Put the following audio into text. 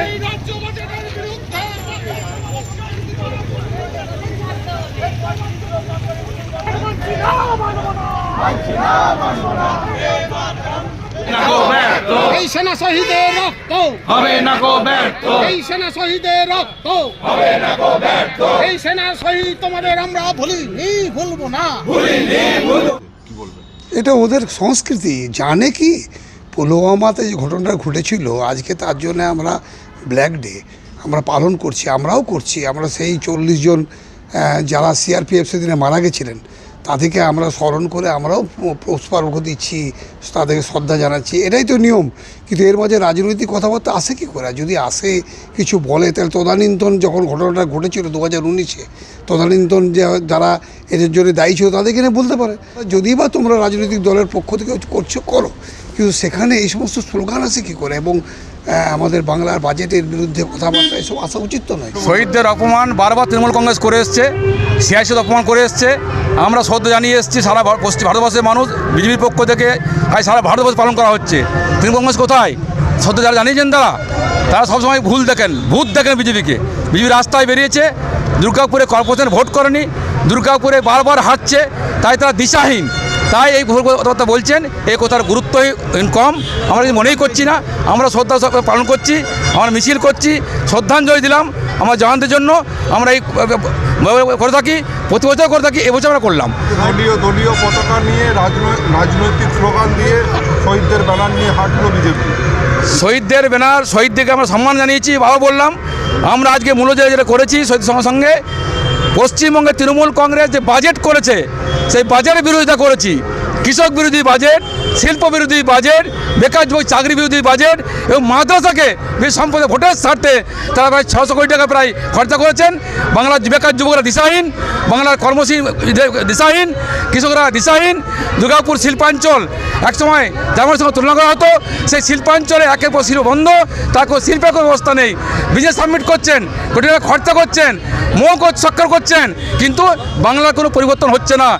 এই রাজ্য বাজারের বিরুদ্ধে মানছি না, মানব না। এই সেনা শহীদের রক্ত। হবে না গো ব্যর্থ। এই সেনা শহীদের রক্ত এই সেনা শহীদ তোমাদের আমরা ভুলিনি ভুলবো না। এটা ওদের সংস্কৃতি। জানে কি? পুলওয়ামাতে যে ঘটনাটা ঘটেছিল, আজকে তার জন্য আমরা ব্ল্যাক ডে আমরা পালন করছি, আমরাও করছি। আমরা সেই চল্লিশ জন যারা সিআরপিএফ সেদিনে মারা গেছিলেন তাদেরকে আমরা স্মরণ করে আমরাও পুষ্পার্ঘ দিচ্ছি, তাদেরকে শ্রদ্ধা জানাচ্ছি, এটাই তো নিয়ম। কিন্তু এর মাঝে রাজনৈতিক কথাবার্তা আসে কী করে? যদি আসে, কিছু বলে, তাহলে তদানীন্তন যখন ঘটনাটা ঘটেছিল দু হাজার উনিশে, তদানীন্তন যে যারা এদের জন্য দায়ী ছিল তাদেরকে নিয়ে বলতে পারে। যদি বা তোমরা রাজনৈতিক দলের পক্ষ থেকে করছ, করো। কিন্তু সেখানে এই সমস্ত স্লোগান আসে কী করে? এবং আমাদের বাংলার বাজেটের বিরুদ্ধে কথাবার্তা এসব আসা উচিত তো নয়। শহীদদের অপমান বারবার তৃণমূল কংগ্রেস করে এসছে সিআইসির অপমান করে এসছে আমরা শ্রদ্ধা জানিয়ে এসেছি, সারা পশ্চিম ভারতবর্ষের মানুষ বিজেপির পক্ষ থেকে আজ সারা ভারতবর্ষ পালন করা হচ্ছে। তৃণমূল কংগ্রেস কোথায়? শ্রদ্ধা যারা জানিয়েছেন তারা তারা সবসময় ভুল দেখেন, ভূত দেখেন বিজেপিকে। বিজেপি রাস্তায় বেরিয়েছে, দুর্গাপুরে কর্পোরেশন ভোট করেনি, দুর্গাপুরে বারবার হারছে তাই তারা দিশাহীন। তাই এই কথা বলছেন এই কথার গুরুত্ব কম। আমরা কিছু মনেই করছি না, আমরা শ্রদ্ধা পালন করছি, আমরা মিছিল করছি, শ্রদ্ধাঞ্জলি দিলাম, আমার জওয়ানদের জন্য, আমরা এই করে থাকি প্রতি বছর করে থাকি এবছর আমরা করলাম। দলীয় দলীয় পতাকা নিয়ে রাজনৈ- রাজনৈতিক স্লোগান দিয়ে শহীদদের ব্যানার নিয়ে হাঁটলো বিজেপি। শহীদদের ব্যানার শহীদদেরকে আমরা সম্মান জানিয়েছি বাবা বললাম আমরা আজকে মূলত যে যেটা করেছি শহীদ সঙ্গে সঙ্গে পশ্চিমবঙ্গে তৃণমূল কংগ্রেস যে বাজেট করেছে সেই বাজেটের বিরোধিতা করেছি। কৃষক বিরোধী বাজেট, শিল্প বিরোধী বাজেট, বেকার যুবক চাকরি বিরোধী বাজেট এবং মাদ্রাসাকে সম্পদে ভোটের স্বার্থে তারা প্রায় ছশো কোটি টাকা প্রায় খরচা করেছেন। বাংলার বেকার যুবকরা দিশাহীন, বাংলার কর্মশীল দিশাহীন, কৃষকরা দিশাহীন। দুর্গাপুর শিল্পাঞ্চল একসময় যেমন সঙ্গে তুলনা করা হতো, সেই শিল্পাঞ্চলে একের পর শিল্প বন্ধ তার কোনো শিল্পের কোনো ব্যবস্থা নেই। বিজনেস সাবমিট করছেন, কোটি টাকা খরচা করছেন মৌ সক্কর করছেন, কিন্তু বাংলার কোনো পরিবর্তন হচ্ছে না।